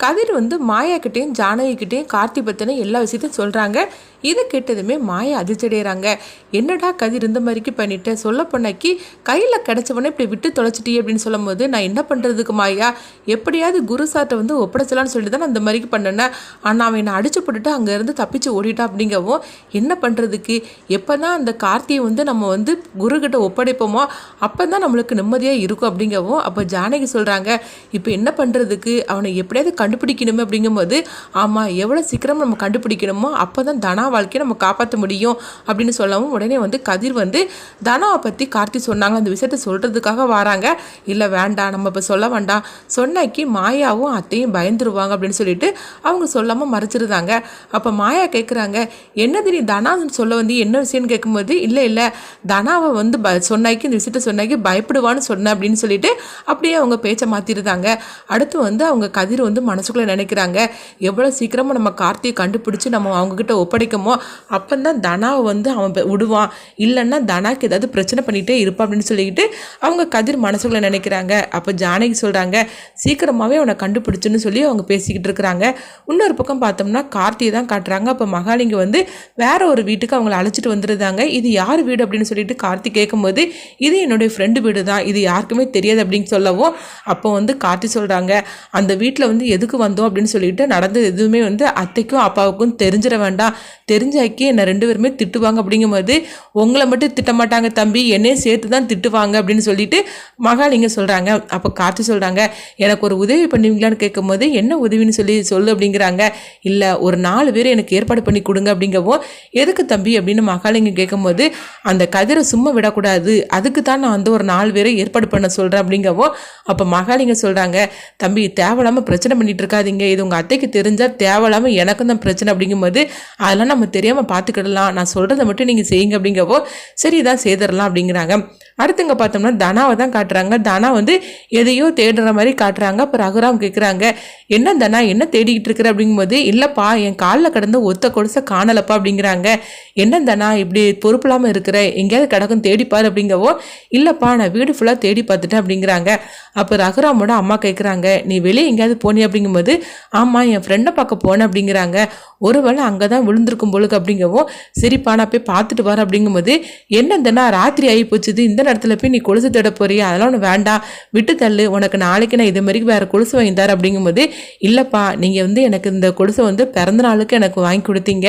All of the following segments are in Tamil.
கதிர் வந்து மாயா கிட்டேயும் ஜானகிகிட்டேயும் கார்த்தி பற்றின எல்லா விஷயத்தையும் சொல்கிறாங்க இதை கேட்டதுமே மாயா அதிர்ச்சடைகிறாங்க என்னடா கதிர் இந்த மாதிரிக்கு பண்ணிட்டேன் சொல்ல பொண்ணாக்கி கையில் கிடச்சவனே இப்படி விட்டு தொலைச்சிட்டி அப்படின்னு சொல்லும்போது நான் என்ன பண்ணுறதுக்கு மாயா? எப்படியாவது குரு சார்ட்டை வந்து ஒப்படைச்சலான்னு சொல்லிட்டு தான் நான் இந்த மாதிரிக்கு பண்ணினேன் ஆனால் அவன் என்னை அடிச்சு போட்டுட்டு அங்கேருந்து தப்பிச்சு ஓடிட்டான் அப்படிங்கவும் என்ன பண்ணுறதுக்கு எப்போ தான் அந்த கார்த்தியை வந்து நம்ம வந்து குருக்கிட்ட ஒப்படைப்போமோ அப்போ தான் நம்மளுக்கு நிம்மதியாக இருக்கும் அப்படிங்கவும் அப்போ ஜானகி சொல்கிறாங்க இப்போ என்ன பண்ணுறதுக்கு அவனை எப்படியாவது கண்டுபிடிக்கணுமே அப்படிங்கும்போது ஆமாம் எவ்வளோ சீக்கிரம் நம்ம கண்டுபிடிக்கணுமோ அப்போ தான் தனா வாழ்க்கையை நம்ம காப்பாற்ற முடியும் அப்படின்னு சொல்லவும் உடனே வந்து கதிர் வந்து தனாவை பற்றி கார்த்தி சொன்னாங்க அந்த விஷயத்த சொல்கிறதுக்காக வராங்க. இல்லை வேண்டாம் நம்ம இப்போ சொல்ல வேண்டாம். சொன்னாக்கி மாயாவும் அத்தையும் பயந்துருவாங்க அப்படின்னு சொல்லிட்டு அவங்க சொல்லாமல் மறைச்சிருந்தாங்க. அப்போ மாயா கேட்குறாங்க என்னது நீ தனான்னு சொல்ல வந்து என்ன விஷயம்னு கேட்கும்போது இல்லை இல்லை தனாவை வந்து ப சொன்னாக்கி இந்த விஷயத்த சொன்னாக்கி பயப்படுவான்னு சொன்னேன் அப்படின்னு சொல்லிட்டு அப்படியே அவங்க பேச்சை மாற்றிருந்தாங்க அடுத்து வந்து அவங்க கதிர் வந்து மன மனசுக்குள்ளே நினைக்கிறாங்க. எவ்வளோ சீக்கிரமாக நம்ம கார்த்தியை கண்டுபிடிச்சி நம்ம அவங்கக்கிட்ட ஒப்படைக்கமோ அப்போ தான் தனாவை வந்து அவன் விடுவான். இல்லைன்னா தனாக்கு ஏதாவது பிரச்சனை பண்ணிகிட்டே இருப்பான் அப்படின்னு சொல்லிக்கிட்டு அவங்க கதிர் மனசுக்குள்ளே நினைக்கிறாங்க. அப்போ ஜானகி சொல்கிறாங்க சீக்கிரமாகவே அவனை கண்டுபிடிச்சுன்னு சொல்லி அவங்க பேசிக்கிட்டு இருக்கிறாங்க. இன்னொரு பக்கம் பார்த்தோம்னா கார்த்தியை தான் காட்டுறாங்க. அப்போ மகாலிங்க வந்து வேற ஒரு வீட்டுக்கு அவங்கள அழைச்சிட்டு வந்துருந்தாங்க. இது யார் வீடு அப்படின்னு சொல்லிட்டு கார்த்தி கேட்கும்போது இது என்னுடைய ஃப்ரெண்டு வீடு தான் இது யாருக்குமே தெரியாது அப்படின்னு சொல்லவும் அப்போ வந்து கார்த்தி சொல்கிறாங்க அந்த வீட்டில் வந்து எதுக்கு வந்தோம் அப்படின்னு சொல்லிட்டு நடந்தது எதுவுமே வந்து அத்தைக்கும் அப்பாவுக்கும் தெரிஞ்சிட வேண்டாம். தெரிஞ்சாக்கி என்னை ரெண்டு பேருமே திட்டுவாங்க அப்படிங்கும்போது உங்களை மட்டும் திட்ட மாட்டாங்க தம்பி என்னையும் சேர்த்து தான் திட்டுவாங்க அப்படின்னு சொல்லிட்டு மகாலிங்க சொல்கிறாங்க அப்போ காத்து சொல்கிறாங்க எனக்கு ஒரு உதவி பண்ணுவீங்களான்னு கேட்கும்போது என்ன உதவின்னு சொல்லி சொல்லு அப்படிங்கிறாங்க. இல்லை ஒரு நாலு பேர் எனக்கு ஏற்பாடு பண்ணி கொடுங்க அப்படிங்கவும் எதுக்கு தம்பி? அப்படின்னு மகாலிங்க கேட்கும்போது அந்த கதிரை சும்மா விடக்கூடாது அதுக்கு தான் நான் வந்து ஒரு நாலு பேரை ஏற்பாடு பண்ண சொல்கிறேன் அப்படிங்கவும் அப்போ மகாலிங்க சொல்கிறாங்க தம்பி தேவையில்லாமல் பிரச்சனை பண்ணிட்டு இருக்காதீங்க இது உங்கள் அத்தைக்கு தெரிஞ்சால் தேவையில்லாமல் எனக்கும் தான் பிரச்சனை அப்படிங்கும்போது அதெல்லாம் நம்ம தெரியாமல் பார்த்துக்கிடலாம் நான் சொல்கிறத மட்டும் நீங்கள் செய்யுங்க அப்படிங்கவோ சரி தான் செய்திடலாம் அப்படிங்கிறாங்க. அடுத்துங்க பார்த்தோம்னா தனாவை தான் காட்டுறாங்க. தனா வந்து எதையோ தேடுற மாதிரி காட்டுறாங்க. அப்போ ரகுராம் கேட்குறாங்க என்ன தனா என்ன தேடிக்கிட்டு இருக்கிற? அப்படிங்கும்போது இல்லைப்பா என் காலில் கிடந்த ஒத்த கொலுசை காணலப்பா அப்படிங்கிறாங்க. என்ன தனா இப்படி பொறுப்பு இல்லாமல் இருக்கிற? எங்கேயாவது கிடக்கும் தேடிப்பார் அப்படிங்கவோ இல்லைப்பா நான் வீடு ஃபுல்லாக தேடி பார்த்துட்டேன் அப்படிங்கிறாங்க. அப்போ ரகுராமோட அம்மா கேட்குறாங்க நீ வெளியே எங்கேயாவது போனி அப்படிங்கும்போது ஆமாம் என் ஃப்ரெண்டை பார்க்க போனேன் அப்படிங்கிறாங்க. ஒருவேளை அங்கே தான் விழுந்திருக்கும் பொழுது அப்படிங்கவும் சரிப்பா நான் போய் பார்த்துட்டு வரேன் அப்படிங்கும்போது என்னதுன்னா ராத்திரி ஆகி போச்சுது. இந்த நேரத்தில் போய் நீ கொலுசு தேட போறியா? அதெல்லாம் ஒன்று வேண்டாம். விட்டு தள்ளு. உனக்கு நாளைக்கு நான் இது மாதிரி வேறு கொலுசு வாங்கி தரேன். அப்படிங்கும்போது இல்லைப்பா நீங்கள் வந்து எனக்கு இந்த கொலுசை வந்து பிறந்த நாளுக்கு எனக்கு வாங்கி கொடுத்தீங்க.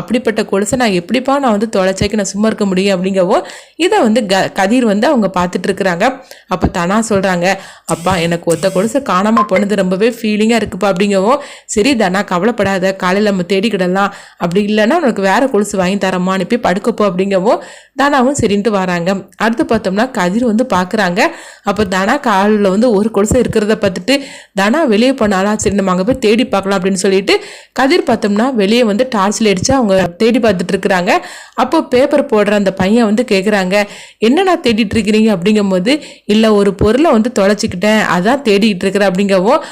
அப்படிப்பட்ட கொலுசை நான் எப்படிப்பா நான் வந்து தொலைச்சாக்கி நான் சும்மா இருக்க முடியும்? அப்படிங்கவோ இதை வந்து க கதிர் வந்து அவங்க பார்த்துட்டு இருக்கிறாங்க. அப்போ தனா சொல்கிறாங்க அப்பா எனக்கு ஒத்த கொலுசை காணாமல் போனது ரொம்பவே ஃபீலிங் ஃபீலிங்காக இருக்குப்பா அப்படிங்கவும் சரி தனா கவலைப்படாத காலையில் நம்ம தேடிக்கிடலாம். அப்படி இல்லைன்னா உனக்கு வேற கொலுசு வாங்கி தரமா அனுப்பி படுக்கப்போ அப்படிங்கவும் தனாவும் சரின்ட்டு வராங்க. அடுத்து பார்த்தோம்னா கதிர் வந்து பார்க்குறாங்க அப்போ தனா காலில் வந்து ஒரு கொலுசு இருக்கிறத பார்த்துட்டு தனா வெளியே போனாலா சரி நம்ம அங்கே போய் தேடி பார்க்கலாம் அப்படின்னு சொல்லிட்டு கதிர் பார்த்தோம்னா வெளியே வந்து டார்ச்சில் அடித்து அவங்க தேடி பார்த்துட்டு இருக்கிறாங்க. அப்போ பேப்பர் போடுற அந்த பையன் வந்து கேட்குறாங்க என்னடா தேடிட்டு இருக்கிறீங்க? அப்படிங்கும்போது இல்லை ஒரு பொருளை வந்து தொலைச்சிக்கிட்டேன். அதான் தேடிக்கிட்டு இருக்கிற அப்படிங்கவும்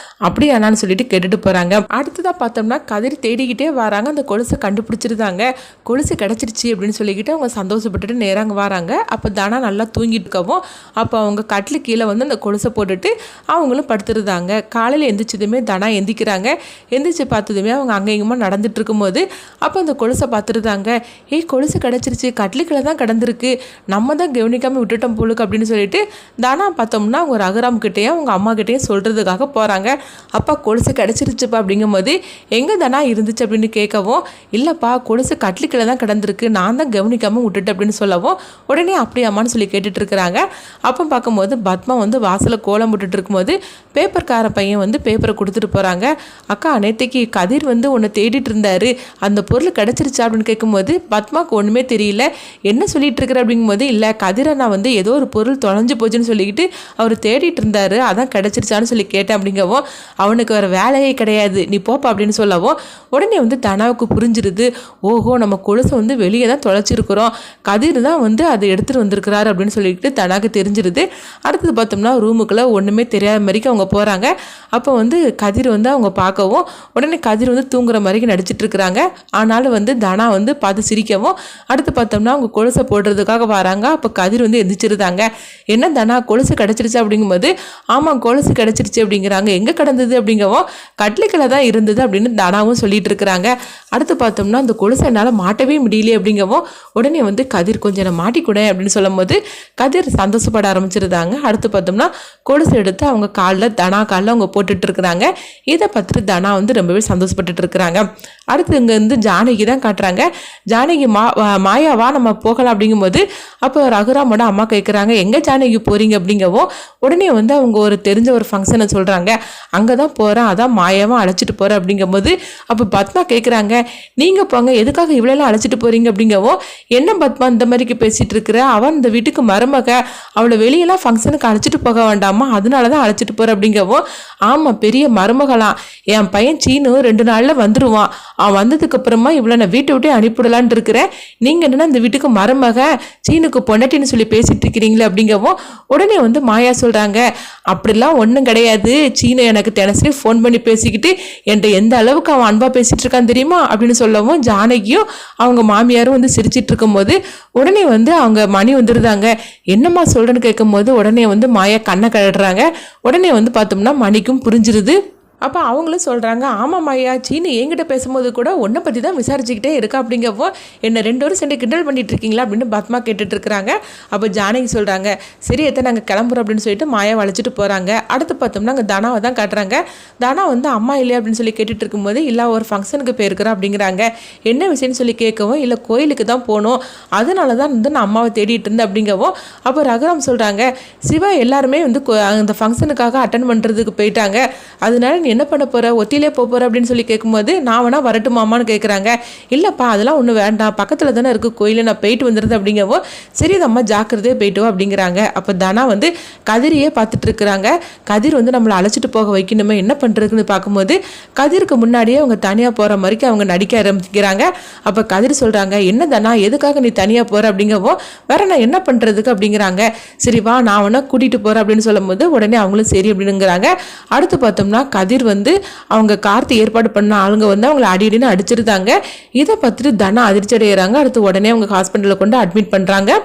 அப்படியானான்னு சொல்லிட்டு கேட்டுட்டு போகிறாங்க அடுத்ததாக பார்த்தோம்னா கதிர் தேடிக்கிட்டே வராங்க. அந்த கொலுசை கண்டுபிடிச்சிருந்தாங்க. கொலுசு கிடச்சிருச்சு அப்படின்னு சொல்லிக்கிட்டு அவங்க சந்தோஷப்பட்டுட்டு நேராங்க வராங்க. அப்போ தனா நல்லா தூங்கிட்டு இருக்கவும் அப்போ அவங்க கட்டில் கீழே வந்து அந்த கொலுசை போட்டுட்டு அவங்களும் படுத்துருந்தாங்க. காலையில் எந்திரிச்சதுமே தனா எந்திக்கிறாங்க. எந்திரிச்சு பார்த்ததுமே அவங்க அங்கேயுமா நடந்துட்டு இருக்கும்போது அப்போ அந்த கொலுசை பார்த்துருந்தாங்க. ஏய் கொலுசு கிடச்சிருச்சு. கட்லுக்கில் தான் கிடந்திருக்கு. நம்ம தான் கவனிக்காமல் விட்டுட்டோம் போலுக்கு அப்படின்னு சொல்லிட்டு தானா பார்த்தோம்னா அவங்க ரகுராம் கிட்டேயும் அவங்க அம்மா கிட்டேயும் சொல்கிறதுக்காக போகிறாங்க அப்பா கொலுசு கிடச்சிருச்சுப்பா அப்படிங்கும்போது எங்கே தானா இருந்துச்சு? அப்படின்னு கேட்கவும் இல்லைப்பா கொலுசு கட்லிக்கில் தான் கிடந்திருக்கு. நான் தான் கவனிக்காமல் விட்டுட்டு அப்படின்னு சொல்லவும் உடனே அப்படியாமான்னு சொல்லி கேட்டுட்டு இருக்கிறாங்க அப்போ பார்க்கும்போது பத்மா வந்து வாசலில் கோலம் போட்டுட்டு இருக்கும்போது பேப்பர்கார பையன் வந்து பேப்பரை கொடுத்துட்டு போகிறாங்க அக்கா நேத்தைக்கு கதிர் வந்து உன்னை தேடிட்டு இருந்தாரு. அந்த பொருள் கிடச்சிருச்சா? அப்படின்னு கேட்கும்போது பத்மாவுக்கு ஒன்றுமே தெரியல. என்ன சொல்லிட்டு இருக்கிற அப்படிங்கும்போது இல்லை கதிரை நான் வந்து ஏதோ ஒரு பொருள் தொலைஞ்சு போச்சுன்னு சொல்லிக்கிட்டு அவர் தேடிட்டு இருந்தாரு. அதான் கிடச்சிருச்சான்னு சொல்லி கேட்டேன் அப்படிங்கவும் அவனுக்கு அவனுக்கு வேறு வேலையே கிடையாது. நீ போப்பா அப்படின்னு சொல்லவும் உடனே வந்து தனாவுக்கு புரிஞ்சிருது. ஓஹோ நம்ம கொலுசை வந்து வெளியே தான் தொலைச்சிருக்கிறோம். கதிர் தான் வந்து அதை எடுத்துகிட்டு வந்திருக்கிறாரு அப்படின்னு சொல்லிட்டு தனாக்கு தெரிஞ்சிருது. அடுத்தது பார்த்தோம்னா ரூமுக்குள்ளே ஒன்றுமே தெரியாத மாதிரிக்கு அவங்க போகிறாங்க அப்போ வந்து கதிர் வந்து அவங்க பார்க்கவும் உடனே கதிர் வந்து தூங்குற மாதிரி நடிச்சிட்டு இருக்கிறாங்க. ஆனாலும் வந்து தனா வந்து பார்த்து சிரிக்கவும் அடுத்து பார்த்தோம்னா அவங்க கொலுசை போடுறதுக்காக வராங்க. அப்போ கதிர் வந்து எந்திரிச்சிருந்தாங்க. என்ன தனா கொலுசு கிடச்சிருச்சு அப்படிங்கும்போது ஆமாம் கொலுசு கிடச்சிருச்சு அப்படிங்கிறாங்க. எங்கே கிடந்தது அப்படிங்கவும் கட்லிக்கில் தான் இருந்தது அப்படின்னு தனாவும் சொல்லிட்டு இருக்கிறாங்க. அடுத்து பார்த்தோம்னா அந்த கொலுசை என்னால் மாட்டவே முடியலையே அப்படிங்கவும் உடனே வந்து கதிர் கொஞ்சம் நான் மாட்டிக்கூட அப்படின்னு சொல்லும்போது கதிர் சந்தோஷப்பட ஆரம்பிச்சிருந்தாங்க. அடுத்து பார்த்தோம்னா கொலுசு எடுத்து அவங்க காலில் தனா காலில் அவங்க போட்டுட்டு இருக்கிறாங்க. இதை பார்த்துட்டு தனா வந்து ரொம்பவே சந்தோஷப்பட்டுட்டு இருக்கிறாங்க. அடுத்து இங்கே வந்து ஜானகி தான் காட்டுறாங்க. ஜானகி மா வா- மாயாவா நம்ம போகலாம் அப்படிங்கும்போது அப்போ ரகுராமோட அம்மா கேட்குறாங்க எங்கே ஜானகி போகிறீங்க அப்படிங்கவும் உடனே வந்து அவங்க ஒரு தெரிஞ்ச ஒரு ஃபங்க்ஷனை சொல்கிறாங்க அங்கே தான் போகிறேன் அதான் மாயாவும் அழைச்சிட்டு போகிறேன் அப்படிங்கும்போது அப்போ பத்மா கேட்குறாங்க நீங்கள் போங்க எதுக்காக இவ்வளோலாம் அழைச்சிட்டு போகிறீங்க அப்படிங்கவும் என்ன பத்மா இந்த மாதிரிக்கு பேசிகிட்டு இருக்கிற? அவன் இந்த வீட்டுக்கு மருமக. அவளை வெளியெல்லாம் ஃபங்க்ஷனுக்கு அழைச்சிட்டு போக வேண்டாமா? அதனால தான் அழைச்சிட்டு போகிற அப்படிங்கவும் ஆமாம் பெரிய மருமகளாம். என் பையன் சீனு ரெண்டு நாளில் வந்துடுவான் அவன் வந்ததுக்கு அப்புறமா இவ்வளோ நான் வீட்டை விட்டே அனுப்பிவிடலான் இருக்கிறேன். நீங்கள் என்னன்னா இந்த வீட்டுக்கு மருமக சீனுக்கு பொண்டாட்டின்னு சொல்லி பேசிட்டு இருக்கிறீங்களே அப்படிங்கவும் உடனே வந்து மாயா சொல்கிறாங்க அப்படிலாம் ஒன்றும் கிடையாது. சீனு எனக்கு தினசரி ஃபோன் பண்ணி பேசிக்கிட்டு என்கிட்ட எந்த அளவுக்கு அவன் அன்பாக பேசிகிட்டு இருக்கான் தெரியுமா? அப்படின்னு சொல்லவும் ஜானகியும் அவங்க மாமியாரும் வந்து சிரிச்சிட்டு இருக்கும்போது உடனே வந்து அவங்க மணி வந்துருந்தாங்க என்னம்மா சொல்கிறேன்னு கேட்கும்போது உடனே வந்து மாயா கண்ணை கழுடுறாங்க உடனே வந்து பார்த்தோம்னா மணிக்கும் புரிஞ்சிருது. அப்போ அவங்களும் சொல்கிறாங்க ஆமாம் ஐயா சீனு என்கிட்ட பேசும்போது கூட உன்னை பற்றி தான் விசாரிச்சுக்கிட்டே இருக்கா? அப்படிங்கப்போ என்னை ரெண்டு வரும் சேர்ந்து கிண்டல் பண்ணிட்டு இருக்கீங்களா அப்படின்னு பத்மா கேட்டுட்ருக்குறாங்க. அப்போ ஜானகி சொல்கிறாங்க சரி எத்த நாங்கள் கிளம்புறோம் அப்படின்னு சொல்லிட்டு மாயா வளைச்சிட்டு போகிறாங்க அடுத்து பார்த்தோம்னா அங்கே தனாவை தான் காட்டுறாங்க. தனா வந்து அம்மா இல்லையா? அப்படின்னு சொல்லி கேட்டுட்டு இருக்கும்போது இல்லை ஒரு ஃபங்க்ஷனுக்கு போயிருக்கிறா அப்படிங்கிறாங்க. என்ன விஷயம்னு சொல்லி கேட்கவும் இல்லை கோயிலுக்கு தான் போகணும். அதனால தான் வந்து நான் அம்மாவை தேடிட்டு இருந்தேன் அப்படிங்கவும் அப்போ ரகுராம் சொல்கிறாங்க சிவா எல்லாருமே வந்து கோ- அந்த ஃபங்க்ஷனுக்காக அட்டன் பண்ணுறதுக்கு போயிட்டாங்க. அதனால நீ என்ன பண்ண போற? ஒத்திலே போக போற அப்படின்னு சொல்லி கேட்கும்போது நான் வேணா வரட்டுமாமான்னு கேட்குறாங்க இல்லைப்பா அதெல்லாம் ஒன்றும் வேண்டாம். பக்கத்தில் தானே இருக்கு கோயிலில் நான் போயிட்டு வந்துருந்தேன் அப்படிங்கவோ சரி இது ஜாக்கிரதையே போயிட்டு வா அப்படிங்கிறாங்க. அப்போ தானா வந்து கதிரியே பார்த்துட்டு இருக்கிறாங்க. கதிர் வந்து நம்மளை அழைச்சிட்டு போக வைக்கணுமே என்ன பண்ணுறதுன்னு பார்க்கும்போது கதிருக்கு முன்னாடியே அவங்க தனியாக போகிற மாதிரிக்கு அவங்க நடிக்க ஆரம்பிக்கிறாங்க. அப்போ கதிர் சொல்கிறாங்க என்ன தானா எதுக்காக நீ தனியாக போகிற அப்படிங்கவோ வேற நான் என்ன பண்ணுறதுக்கு அப்படிங்கிறாங்க. சரி வா நான் வேணா கூட்டிகிட்டு போகிறேன் அப்படின்னு சொல்லும்போது உடனே அவங்களும் சரி அப்படிங்கிறாங்க அடுத்து பார்த்தோம்னா கதிர் கதிர் வந்து அவங்க கார்த்தி ஏற்பாடு பண்ண ஆளுங்க வந்து அவங்கள அடி அடின்னு அடிச்சிருந்தாங்க. இதை பார்த்துட்டு தனா அதிர்ச்சி அடைகிறாங்க அடுத்து உடனே அவங்க ஹாஸ்பிட்டலில் கொண்டு அட்மிட் பண்ணுறாங்க